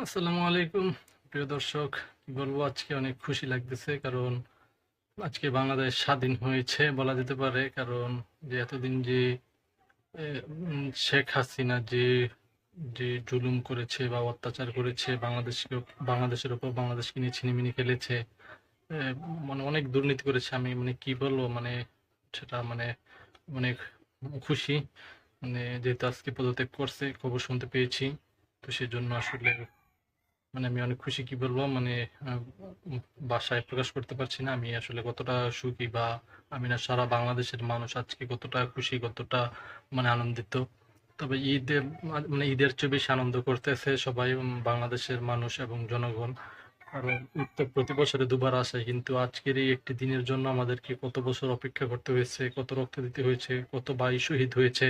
আসসালামু আলাইকুম। প্রিয় দর্শক বলব, আজকে অনেক খুশি লাগতেছে, কারণ আজকে বাংলাদেশ স্বাধীন হয়েছে বলা যেতে পারে, কারণ যে এতদিন যে শেখ হাসিনা যে যে জুলুম করেছে বা অত্যাচার করেছে বাংলাদেশকে বাংলাদেশের উপর বাংলাদেশকে নিয়ে ছিনিমিনি খেলেছে মানে অনেক দুর্নীতি করেছে, আমি মানে কি বলব মানে সেটা মানে অনেক খুশি। মানে যেহেতু আজকে পদত্যাগ করছে, খবর শুনতে পেয়েছি, তো সেজন্য আসলে মানে আমি অনেক খুশি কি বলব? মানে বাসায় প্রকাশ করতে পারছি না। আমি আসলে কতটা সুখী বা আমি না সারা বাংলাদেশের মানুষ, আজকে কতটা খুশি, কতটা মানে আনন্দিত। তবে ঈদে মানে ঈদের চেয়ে বেশি আনন্দ করতেছে সবাই বাংলাদেশের মানুষ এবং জনগণ। কারণ ঈদ তো প্রতি বছরে দুবার আসে, কিন্তু আজকের এই একটি দিনের জন্য আমাদেরকে কত বছর অপেক্ষা করতে হয়েছে, কত রক্ত দিতে হয়েছে, কত ভাই শহীদ হয়েছে,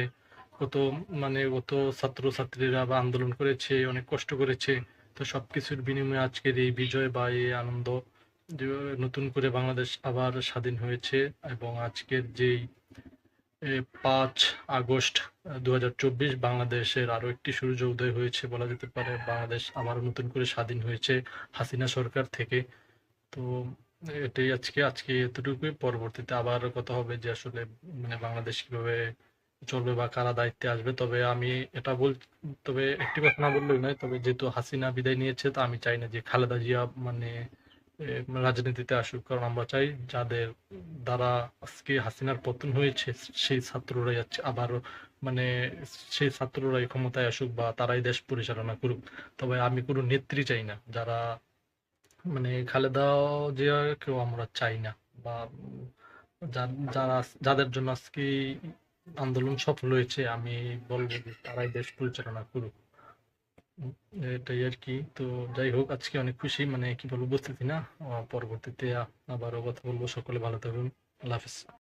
কত মানে কত ছাত্র ছাত্রীরা বা আন্দোলন করেছে, অনেক কষ্ট করেছে। তো সবকিছুর বিনিময়ে আজকের এই বিজয় বা এই আনন্দ নতুন করে বাংলাদেশ আবার স্বাধীন হয়েছে এবং আজকের যেই পাঁচ আগস্ট দু হাজার চব্বিশ বাংলাদেশের আরও একটি সূর্য উদয় হয়েছে বলা যেতে পারে। বাংলাদেশ আবার নতুন করে স্বাধীন হয়েছে হাসিনা সরকার থেকে। তো এটাই আজকে আজকে এতটুকুই। পরবর্তীতে আবার কথা হবে যে আসলে মানে বাংলাদেশ কীভাবে চলবে বা কারা দায়িত্বে আসবে, তবে আমি এটা বল তবে একটি কথা না বললেই নয়, তবে যেহেতু হাসিনা বিদায় নিয়েছে, তো আমি চাই না যে খালেদা জিয়া মানে রাজনীতিতে আসুক। কারণ আমরা চাই যাদের দ্বারা আজকে হাসিনার পতন হয়েছে, সেই ছাত্ররাই আবারও মানে সেই ছাত্ররাই ক্ষমতায় আসুক বা তারাই দেশ পরিচালনা করুক। তবে আমি কোনো নেত্রী চাই না, যারা মানে খালেদা জিয়া কেউ আমরা চাই না বা যারা যাদের জন্য আজকে আন্দোলন সফল হয়েছে, আমি বলব যে তারাই দেশ পরিচালনা করুক। এটাই আর কি। তো যাই হোক, আজকে অনেক খুশি মানে কি বলব বুঝতেছি না। পরবর্তীতে আবারও কথা বলব। সকলে ভালো থাকবেন আল্লাহ হাফিজ।